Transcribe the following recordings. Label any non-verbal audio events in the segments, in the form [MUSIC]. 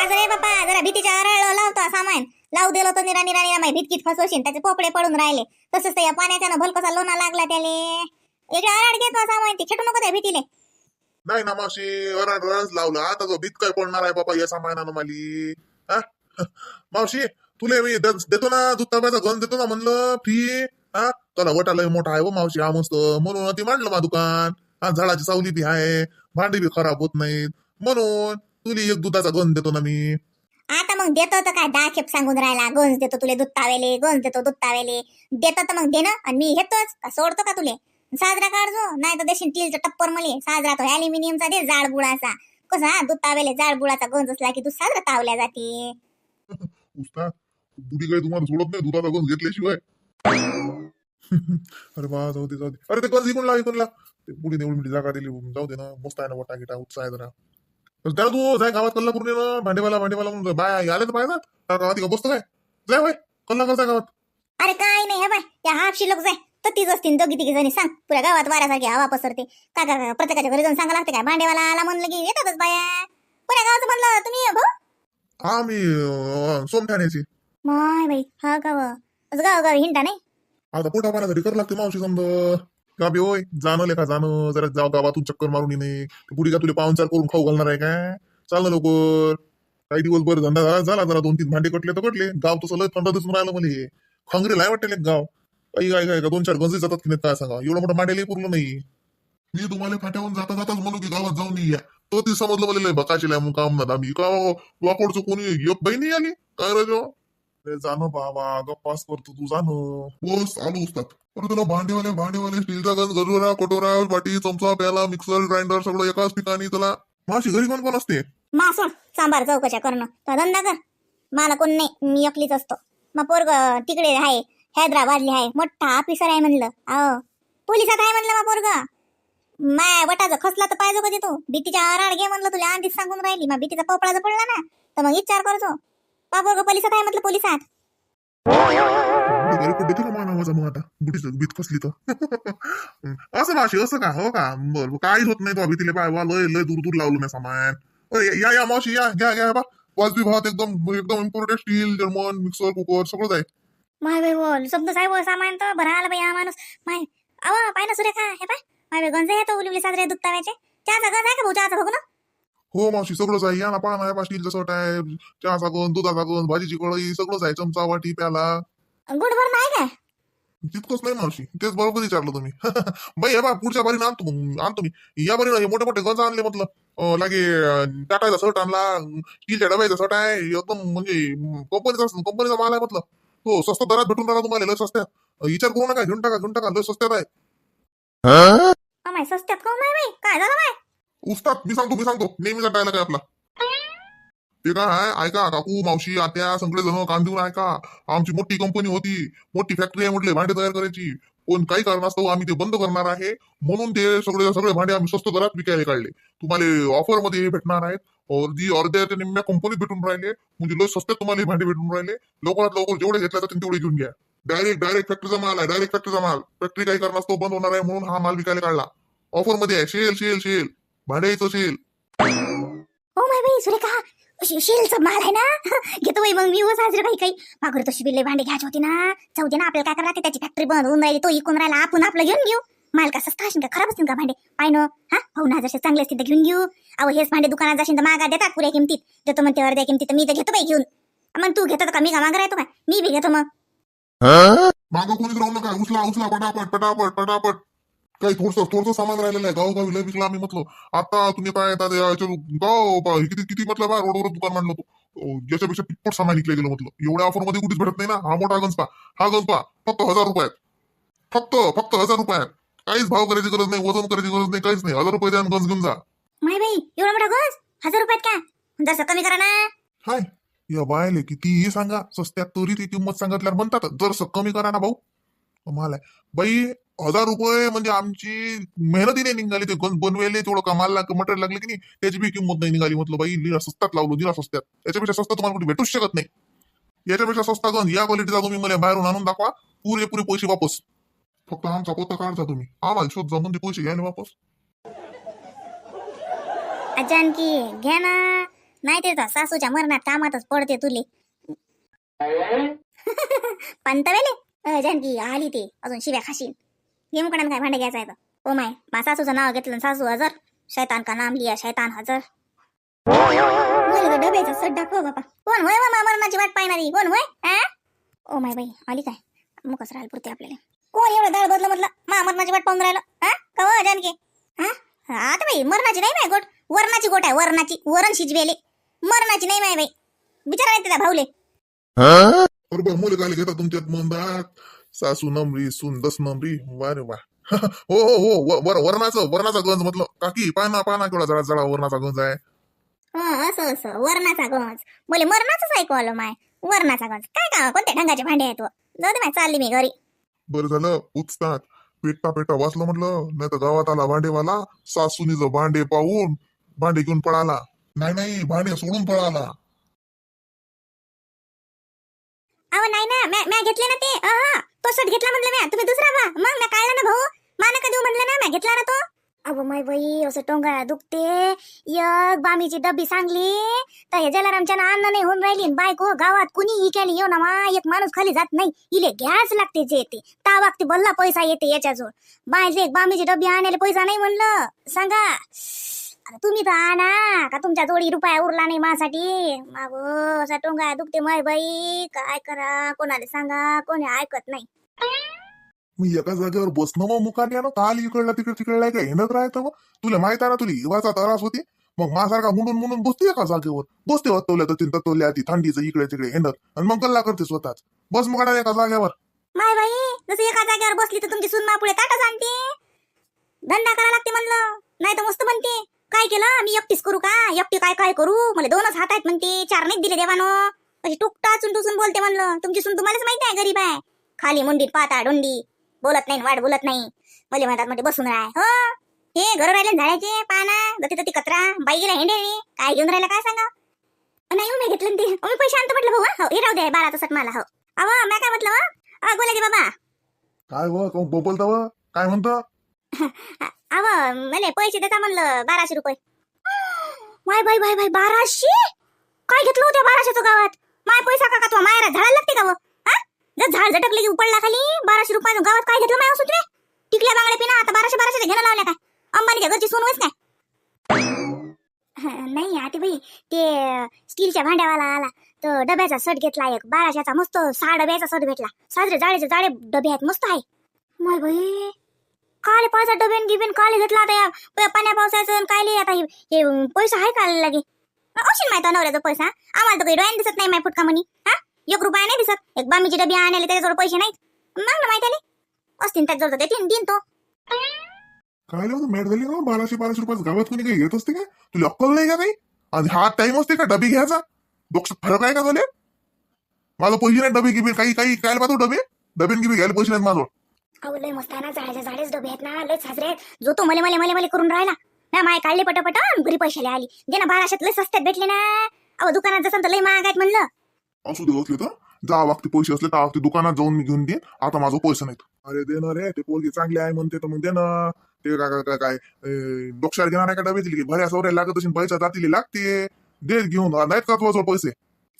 पाच रे बापा. जरा भीतीच्या आरळ लावतो सामान. लावू दिलं तर निरा निरा निरा. भीतकीत फसवशील त्याचे पोपडे पडून राहिले. तसंच या पाण्याच्या भलकसा लोणा लागला त्याले. इकडे आरड घेतो सामान. ते खेटू नको त्या भीतीले. नाही ना मावशी अराड रस लावलं. आता जो भीत काय पडणार आहे बाबा या सामानानं माली. हा? मावशी तुले मी द- देतो ना दूध ताब्याचा देतो ना म्हणलं फ्री? हा? त्याला वटा लय मोठा आहे हो मावशी हा मस्त. म्हणून ती मांडलं मा दुकान. हा झाडाची सावली बी आहे. भांडी बी खराब होत नाहीत. म्हणून तुली एक दुधाचा गण देतो ना मी. आता मग देतो तर काय? दहा खेप सांगून राहिला गोंज देतो तुले दूध तावेले गोंज देतो दूध तावेले देतो तर मग दे ना आणि मी घेतोच का सोडतो का तुले? साजरा काढजो नाही तर देशील टीलचा टप्पर मले. साजरा तो अॅल्युमिनियमचा दे जाड बुडाचा कसा दूध तावेले जाड बुडाचा गोंज असला की दूध साजरा तावल्या जाते. [LAUGHS] उस्ताद बुडी काही तुम्हाला सोडत नाही दुधाचा गण घेतल्याशिवाय. [LAUGHS] अरे वा जाऊ दे जाऊ दे. अरे ते गंज लाव इकून लाव. ते एवढी मोठी जागा दिली जाऊ दे ना मस्त आहे ना वटा गिटा उत्साह आहे जरा. त्याला तू जाय गावात कल्ला करून ये ना भांडेवाला भांडेवाला म्हणून बाय आले तर पाहिजे ना. गावात इकडं बसतो काय? जाय बाय कल्ला करता गावात. अरे काय नाही हे बाय त्या हापशी लोक जाय. तर तीच असतील दोघी तिघी जणी सांग. पुऱ्या गावात वाऱ्यासारखी हवा पसरते. काय काय प्रत्येकाच्या घरी जाऊन सांगा लागते काय? भांडेवाला आला म्हणलं की येतातच बाया. पुऱ्या गावाचं म्हणलं तुम्ही भाऊ. हा मी अं, सोमठाण्याची. माय बाई हा गाव गाव गाव हिंडा नाही. आता पोटा पाण्यासाठी कर लागते मावशी समजा. का बी होय जाणं लेखा जाणं. जरा जाऊ गावातून चक्कर मारून येणे. बुडी का तुला पाहुणचार करून खाऊ घालणार आहे काय? चाल ना लवकर. काही दिवस बरं धंदा झाला झाला जरा. दोन तीन भांडे कटले तर कटले. गाव तसं लय थंड दिसून राहिलं मला. खंगरे लाय वाटेल एक गाव. काही काय काय का दोन चार गंजे जातात की नाही काय सांगा? एवढं मोठं मांडेल पुरलं नाही. मी तुम्हाला फाट्यावरून जाता जाताच म्हणू की गावात जाऊन या तो ती समजलं मला लय बकाची लय मग काम ना आम्ही. का वाकोडचं कोणी एक बहिणी आली? काय राजो जाणं बाबा गप्पास करतो तू जाणं. बस आलो असतात अरे तुला भांडेवाले भांडेवाले स्टीलचा गंज गजोरा कटोरा वाटी चमचा प्याला मिक्सर ग्राइंडर सगळं एकाच ठिकाणी त्याला. माशी घरी कोण कोण असते? मा सोड. सांबार चौकशा करणं. तो धंदा कर. मला कोण नाही. मी एकलीच असतो. मग पोरग तिकडे आहे. हैदराबादले आहे. मोठा ऑफिसर आहे म्हणलं. अहो. पोलिसात आहे म्हणलं मा पोरग. माय वटाचं खसला तर पाहिजे कधी तू भीतीच्या आराड घे म्हणलं तुला. आधीच सांगून राहिली. मग भीतीचा पोपळा जर पडला ना तर मग विचार करतो. पा पोरग पोलिसात आहे म्हटलं पोलिसात. माझा मग आता. बुटीच भीत कसली तर. [LAUGHS] असं मावशी असं का? हो का? बरं काहीच होत नाही तो भीतीले पाय वा लय लय दूर दूर लावलं नाही सामान या या मावशी या घ्या घ्या बा. वाजवी भावात एकदम एकदम important steel German mixer cooker सगळं आहे. माय बाई बोल शब्द साहेब सामान तर. भरा आला बाई हा माणूस. माय अव पाय ना सुरेखा हे पाय. माय बाई गंज येतो उली उली साजरे दूध ताव्याचे चहाचा गंज आहे का भाऊ? चहाचा बघू ना. हो मावशी सगळंच आहे. या ना पाहा ना स्टीलचं सट आहे. चहाचा गण दुधाचा गण भाजीची कढई सगळंच आहे. चमचा वाटी प्याला. गुडभर नाही काय? तितकंच नाही मावशी. तेच बरोबर विचारलं तुम्ही. [LAUGHS] बाई हे बा पुढच्या बारीने आणतो मग आणतो मी. या बारीनं हे मोठे मोठे गंज आणले म्हटलं. लागे अं, टाटाचा शर्ट आणला स्टीलच्या डब्याचा शर्ट आहे एकदम म्हणजे कंपनीचा कंपनीचा माल आहे म्हटलं. हो स्वस्त दरात भेटून राहिला तुम्हाला लय स्वस्त्यात. विचार करू नका घेऊन टाका घेऊन टाका लय स्वस्त्यात आहे. काय झालं उस्ताद मी सांगतो मी सांगतो. नेहमीचा डायलॉग आहे आपला. ते काय आहे? ऐका काकू मावशी आत्या सगळे जण कान देऊन ऐका. आमची मोठी कंपनी होती. मोठी फॅक्टरी आहे म्हटले भांडे तयार करायची. पण काही कारणास्तव आम्ही ते बंद करणार आहे. म्हणून ते सगळे सगळे भांडे आम्ही स्वस्त दरात विकायला काढले. तुम्हाला ऑफरमध्ये भेटणार आहेत. अर्धी अर्ध्या निम्म्या कंपनीत भेटून राहिले. म्हणजे लोक स्वस्तात तुम्हाला भांडे भेटून राहिले. लवकरात लवकर जेवढे घेतला जातील तेवढे घेऊन घ्या. डायरेक्ट डायरेक्ट फॅक्टरीचा माल आहे. डायरेक्ट फॅक्टरीचा माल. फॅक्टरी काही कारणास्तव बंद होणार आहे म्हणून हा माल विकायला काढला. ऑफरमध्ये आहे शेल शेल शेल भांड्याचं शेल हो माय बाई सुरेखा शेलचा माल आहे ना? [LAUGHS] घेतो बाई मग मी साजरे काही काही. मागं तशी बिल्ले भांडे घ्यायची होती ना. जाऊ दे ना आपल्याला काय करायला त्याची फॅक्टरी बंद होऊन राहिली तो इकून राहिला? आपण आपलं घेऊन घेऊ. माल का सस्ता असेल का? खराब असेल का भांडे? पाय ना. हा? भाऊ ना जसे चांगले असतील तर घेऊन घेऊ. अहो हेच भांडे दुकानात जाशील तर मागा देतात पुऱ्या किमतीत. देतो म्हणते अर्ध्या किमतीत. तर मी तर घेतो बाई घेऊन. मग तू घेतो का? मी का मागा राहतो का? मी बी घेतो मग. मागं कोणीच राहू नका. उचला उचला पटापट पटापट पटापट. काही थोडस थोडस सामान राहिलेलं आहे. गाव गावी लय विकला आम्ही म्हटलं. आता तुम्ही काय आता याच्या गाव किती किती म्हटलं बा रोडवर दुकान मांडलं होतं. याच्यापेक्षा पिटपट सामान विकलं गेलं म्हटलं. एवढ्या ऑफरमध्ये कुठेच भेटत नाही ना. हा मोठा गंजपा. हा गंजपा. फक्त हजार रुपयात. फक्त फक्त हजार रुपयात. काहीच भाव करायची गरज नाही वजन करायची गरज नाही काहीच नाही. हजार रुपये द्या गंज घेऊन जा. माय बाई एवढा मोठा गोस हजार रुपयात का? जसं कमी करा ना. हाय या बायले कितीही सांगा. स्वस्त्यात तरी ती किंमत सांगितल्यावर म्हणतात जर कमी करा ना भाऊ. आहे बाई हजार रुपये म्हणजे आमची मेहनतीने निघाली ते बनवेले तेवढं कमाल लाग मटेरियल लागले की नाही त्याची बी किंमत नाही निघाली. म्हटलं बाई लिरा स्वस्तात लावलो लिरा स्वस्त्यात याच्यापेक्षा स्वस्त तुम्हाला कुठे भेटूच शकत नाही. याच्यापेक्षा स्वस्ता गंज या क्वालिटीचा तुम्ही मला बाहेरून आणून दाखवा पुरेपुरे पैसे वापस. फक्त आमचा पोता काढता तुम्ही. आम्हाला शोध जाऊन ते पैसे घ्यायला वापस. जानकी घ्या ना. नाही ते सासूच्या मरणात कामातच पडते तुले. [LAUGHS] पंतवेले जानकी आली ते अजून शिव्या खाशील ये मुकडान काय भांडे घ्यायचं आहे ओ माय मा सासूचं नाव घेतलं सासू हजर. शैतान का नाम लिया शैतान हजर. मला डब्याचा बापा. कोण होय हो मा मरणाची वाट पाहणारी? कोण होय? ओ माय बाई आली काय? मुकस राहिल पुरते आपल्याला. कोण एवढं दाळ बदलं म्हटलं? मा मरणाची वाट पाहून राहिलं? हा का हो, जानकी? हा आता बाई मरणाची नाही माय गोट. वरणाची गोट आहे वरणाची. वरण शिजवेले. मरणाची नाही माय बाई. विचारायचं भाऊले. बरोबर मुलं गाले घेता तुमच्यात मंदात. सासू नमरी सून दस नमरी वा रे वा [LAUGHS] हो हो हो व- वर वरणाचं वरणाचा गंज म्हटलं. काकी पाना पाना केवढा जरा जरा वरणाचा गंज आहे. हं, असं असं वरणाचा गंज. बोले मरणाचंच ऐकू आलं माय. वरणाचा गंज. काय का कोणत्या ढंगाचे भांडे आहेत व? जाऊ दे माय चालली मी घरी. बरं झालं उचतात. पेटा पेटा वाचलं म्हटलं. नाही तर गावात आला भांडेवाला सासूनीचं भांडे पाहून भांडे घेऊन पळाला. नाही नाही भांडे सोडून पळाला. अहो नाही ना म्या म्या घेतले ना ते. अहा तो शर्ट घेतला म्हणलं म्या तुम्ही दुसरा बा मग म्या काढला ना भाऊ. माना कधी देऊ म्हणलं ना म्या घेतला ना तो. अगो माय बाई असं टोंगाळा दुखते. एक बामीची डब्बी सांगली तर हे जलारामच्या ना अन्न नाही होऊन राहिली. बायको गावात कुणी इकायला येऊ ना मा एक माणूस खाली जात नाही. इले घ्याच लागते जे येते ता वागते बल्ला पैसा येते याच्याजवळ. बायचे एक बामीची डब्बी आणायला पैसा नाही म्हणलं. सांगा. तुम्ही तर आणा का तुमच्या जोडी रुपया उरला नाही माझ्यासाठी? मागो असा टोंगा दुखते माय बाई. काय करा कोणाला सांगा कोणी ऐकत नाही. मी एका जागेवर बसणं मग मुकाने ना काल इकडला तिकडे तिकडला काय हिंडत राहतं मग? तुला माहीत आहे ना तुला हिवाचा त्रास होते. मग माझ्यासारखा मुंडून मुंडून बसते एका जागेवर. बसते वत्तवल्या तर तिथं तवल्या ती थंडीचं इकडे तिकडे हिंडत. आणि मग गल्ला करते स्वतःच. बस मुकाडा एका जागेवर. माय बाई जसं एका जागेवर बसली तर तुमची सुनमा पुढे ताटच आणते. धंदा करा लागते म्हणलं नाही तर मस्त म्हणते काय केलं? मी एकटीच करू का? एकटी काय काय करू? मला दोनच हात आहेत म्हणते. चार नाही दिले देवानं. अशी टुकटा टाचून बोलते म्हणलं. तुमची सून तुम्हालाच माहिती आहे गरीब आहे. खाली मुंडीत पाता डोंडी. बोलत नाही वाट बोलत नाही. मले म्हणतात म्हणजे बसून राह. हो. हे घर राहिले न पाना. गती तती कचरा. बाई गेला हेंडे काय घेऊन राहिला काय सांगा? नाही मी घेतलं ते. मी पैसे आणतो म्हटलं भाऊ हो हे राहू दे बाराचा सट मला हो. अहो मी काय म्हटलं बोला की बाबा. काय हो, बोलता काय म्हणतो? [LAUGHS] अव मले पैसे देता म्हणलं बाराशे रुपये. माय बाई बाई बाई बाराशे? काय घेतलं होत्या बाराशेचं गावात? माय पैसा का का तो मायरा झाडाला लागते का हा? जर झाड झटकले की उपडला खाली बाराशे रुपयाचं गावात काय घेतलं माय असू टिकल्या बांगड्या पिना आता बाराशे बाराशे घेणं लावल्या काय? अंबानीच्या घरची सोन होईच काय नाही [LAUGHS] आते बाई ते स्टीलच्या भांड्यावाला आला. तर डब्याचा सट घेतला एक बाराशेचा मस्त सहा डब्याचा सट भेटला. साजरे जाळेचे जाळे डबे आहेत मस्त आहे. माय बाई काले पाच डबेन गिबेन काले घेतला आता या पाण्या पावसाचं काय कायले आता हे पैसा आहे का लागे अवश्य माहिती नवऱ्याचा पैसा. आम्हाला तर काही डोळ्याने दिसत नाही माय फुटका म्हणी हा? एक रुपया नाही दिसत. एक बामीची डबी आणायला त्याच्याजवळ पैसे नाहीत. मग ना माहिती आले असतील त्याच्याजवळ तर देतीन दिन तो. काय लावतो मॅट झाली ना बाराशे बाराशे रुपयाचं गावात कोणी काही घेत असते का? तुला अक्कल नाही का काही? आणि हा टाइम असते का डबी घ्यायचा? डोक्यात फरक आहे का झाले माझं पैसे नाही डबे गिबे काही काही काय पाहतो डबे? डबेन गिबे घ्यायला पैसे नाहीत माझं अहो लय मस्त आहे ना झाडाच्या झाडेच डबे आहेत ना लय साजरे आहेत. जो तो मले मले मले मले करून राहिला. ना माय काढले पटापट घरी पैशाले आली. दे ना बाराशात लय स्वस्तात भेटले ना. अहो दुकानात जसं तर लय महाग आहेत म्हणलं. असू दे असले तर जा वागते पैसे असले तर वागते दुकानात जाऊन मी घेऊन देईन. आता माझं पैसे नाहीत. अरे दे ना रे ते पोरगी चांगली आहे म्हणते तर मग दे ना. ते काय काय- काय काय अं, डोक्यावर घेणार आहे का डबे दिली भऱ्या सवऱ्या लागत असेल पैसा जातील लागते. दे घेऊन नाहीत का तुझ्याजवळ पैसे?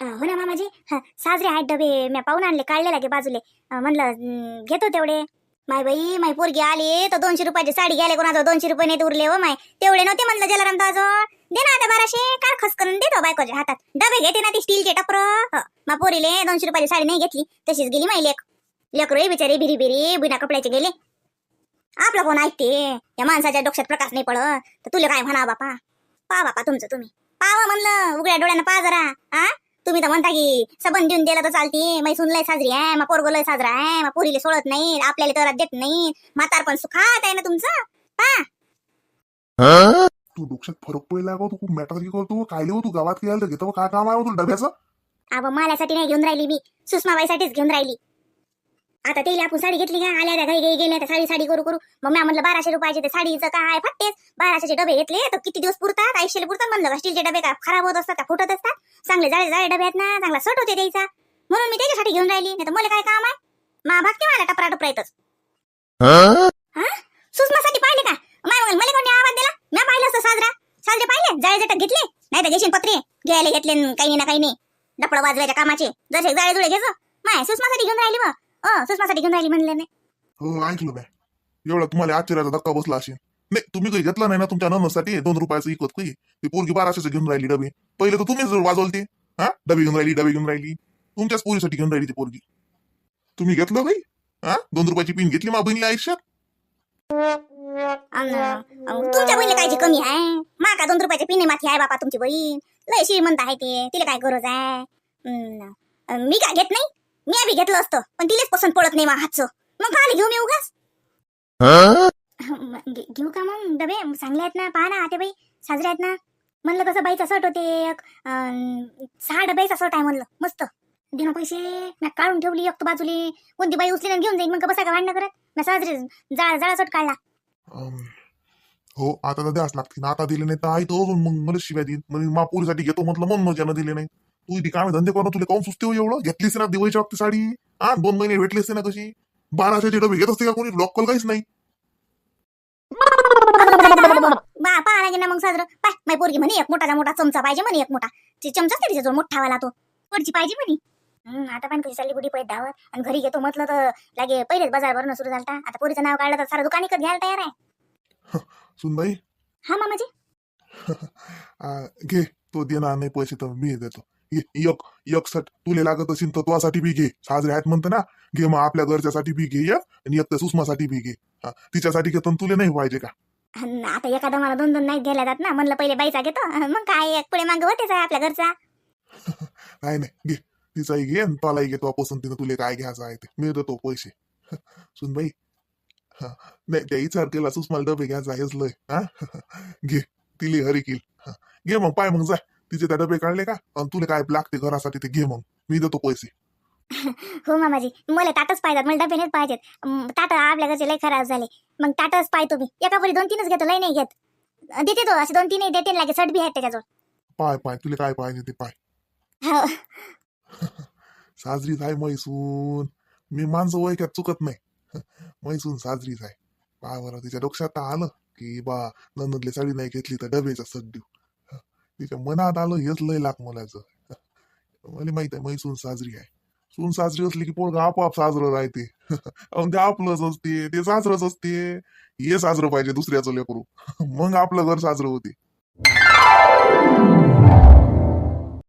अं, हो ना मामाजी. हा, साजरे आहेत डबे. मी पाहून आणले काढले लागे बाजूले. अं, म्हणलं अं, घेतो तेवढे. माय बाई माय पोरगी आली तर दोनशे रुपयाची साडी घ्यायला कोणाजवळ दोनशे रुपये नाही उरले हो माय. तेवढे नव्हते म्हणलं जलाराम ताजवळ दे ना आता बाराशे काय खस करून देतो बायकोच्या हातात. डबे घेते ना ती स्टीलचे टपर. मा पोरीले दोनशे रुपयाची साडी नाही घेतली तशीच गेली माय लेक. लेकरू बिचारी बिरी बिरी बिना कपड्याचे गेले. आपलं कोण ऐकते? या माणसाच्या डोक्यात प्रकाश नाही पडत. तर तुला काय म्हणा बापा? पा बापा तुमचं तुम्ही. पावा म्हणलं उघड्या डोळ्यानं पा जरा आ? तुम्ही तर म्हणता की सबन देऊन दिलं तर चालते. मै सुन लय साजरी आहे मा पोरगो लय साजरा आहे मा पोरीले सोडत नाही आपल्याला तर देत नाही म्हातार पण सुखात आहे ना तुमचं? पा. तू डोक्यात फरक पडला का तू खूप मॅटर करतो. काय लिहू तू गावात गेला तर घेतो काय काम आहे हो तुला डब्याचं? अब माल्यासाठी नाही घेऊन राहिली मी. सुषमाबाईसाठीच घेऊन राहिली. आता तेला आपण साडी घेतली का? आल्या त्या घरी घरी गेल्या त्या साडी साडी करू करू. मग मी म्हणलं बाराशे रुपयाचे ते साडीचं काय फट्टेच बाराशेचे डबे घेतले तर किती दिवस पुरतात? आयुष्याला पुरतात म्हणलं का स्टीलचे डबे का खराब होत असतात का फुटत असतात? चांगले जाळे जाळे डबे आहेत ना चांगला सट होते द्यायचा म्हणून मी त्याच्यासाठी घेऊन राहिली. नाही तर मला काय काम आहे? मा भागते मला टपरा टपरा येतच हा? सुषमासाठी पाहिले का? माय मला कोणी आवाज दिला? मी पाहिलं असतं साजरा. साजरे पाहिले? जाळे जटक घेतले? नाही तर घेशील पत्रे. घ्यायला घेतले काही नाही ना काही नाही. डपड वाजवायच्या कामाचे. जसे जाळे जुळे घ्यायचं माय सुषमासाठी घेऊन राहिली मग. अ सुषमासाठी घेऊन राहिली म्हणले हो ऐकलं नाही एवढा तुम्हाला आश्चर्याचा धक्का बसला असेल. नाही तुम्ही काही घेतला नाही ना तुमच्या ननसाठी दोन रुपयाचं इकत काही? ती पोरगी बाराशेचं घेऊन राहिली डबे. पहिले तर तुम्हीच वाजवलते हा? डबे घेऊन राहिली डबे घेऊन राहिली. तुमच्याच पोरीसाठी घेऊन राहिली ती पोरगी. तुम्ही घेतलं काही हा? दोन रुपयाची पिन घेतली मा बहिणीला आयुष्यात? अन, तुमच्या बहिणीला कायची कमी आहे? मा का दोन रुपयाच्या पिणे माथी आहे बापा तुमची बहीण? लय श्रीमंत आहे ते. तिला काय गरज आहे? अन मी काय घेत नाही? मी बी घेतलं असतं पण तिलाच पसंत पडत नाही मा हातचं. मग खाली घेऊ मी उगाच? घेऊ का मग? डबे चांगले आहेत ना पहा ना आते बाई साजरे आहेत ना. म्हणलं कसं बाईचा शर्ट होते सहा डब्याचा शर्ट आहे म्हणलं मस्त. दे ना पैसे मी काढून ठेवली एक बाजूली. कोणती बाई उचली घेऊन जाईन मग का बसा का भांडणं करत? मी साजरे जाळा जाळा शर्ट काढला. हो आता तर द्यास लागतील आता दिले नाही तर आई तो मग मला शिव्या देईन. म्हणजे मा पोरीसाठी घेतो म्हटलं म्हणून मग दिले नाही. तू ती काम धंदे करून तुला काऊन सुचते हो एवढं? घेतलीस ना दिवाळीच्या वक्ती साडी? हा दोन महिने भेटलीस ना कशी बाराशेचे डबे घेत असते का कोणी? लोकल काहीच नाही. बा पहा लागे ना मग साजरं. पाय माझी पोरगी म्हणे एक मोठाचा मोठा चमचा पाहिजे म्हणे एक मोठा. ते चमचाच नाही तिच्याजवळ मोठावाला तो. पोरची पाहिजे म्हणे. हम्म, आता पण कशी चालली बुडी पैसे धावत. आणि घरी घेतो म्हटलं तर लागे पहिलेच बाजार भरणं सुरू झालता. आता पोरीचं नाव काढलं तर सारा दुकान इकत घ्यायला तयार आहे. सुनबाई? हा मामाजी. [LAUGHS] घे तो देणार नाही पैसे तर मी देतो. एक एक सट तुले लागत असेल तर तुझ्यासाठी बी घे. साजरे आहेत म्हणतं ना. घे मग आपल्या घरच्यासाठी बी घे एक आणि एक तर सुषमासाठी बी घे. हा, तिच्यासाठी घेतो तुले नाही पाहिजे का? अन आता एखादा मला दोन दोन नाही घ्यायला जात ना. म्हणलं पहिले बाईचा घेतो. मग काय एक पुढे मागं होतेच आहे आपल्या घरचा? [LAUGHS] नाही नाही. घे. तिचाही घे आणि तुलाही घे तुला पसंतीनं तुले काय घ्यायचं आहे ते. मी देतो पैसे. [LAUGHS] सुनबाई. हा नाही त्या विचार केला सुषमाला डबे घ्यायचा आहेच लय. हा? [LAUGHS] घे. तिले हरी किल. हा, घे मग पाय मग जा. तिचे त्या डबे काढले का? आणि तुला काय लागते घरासाठी ते घे मग. मी देतो पैसे. [LAUGHS] हो मामाजी मला ताटच पाहिजेत मला डबे नाहीच पाहिजेत. ताट आपल्या घरचे लय खराब झाले. मग ताटच पाहतो मी. एका परी दोन तीनच घेतो लय नाही घेत. देते तो असे दोन तीन देते लागे शर्ट बी आहेत त्याच्याजवळ. पाय पाय तुला काय पाहिजे ते पाय. हो. [LAUGHS] साजरीच आहे मैसून मी माणसं ओळख्यात चुकत नाही. [LAUGHS] मैसून साजरीच आहे पहा बरं तिच्या डोक्यात आलं की बा नंदतली साडी नाही घेतली तर डबेचा सट देऊ तिच्या मनात आलं हेच लय लाख मुलाचं. मला माहीत आहे मैसून साजरी आहे. सून साजरी असली की पोरग आपोआप साजरं राहते. ते आपलंच असते ते साजरंच असते. हे साजरं पाहिजे दुसऱ्याचं लेकरू. मग आपलं घर साजरं होते.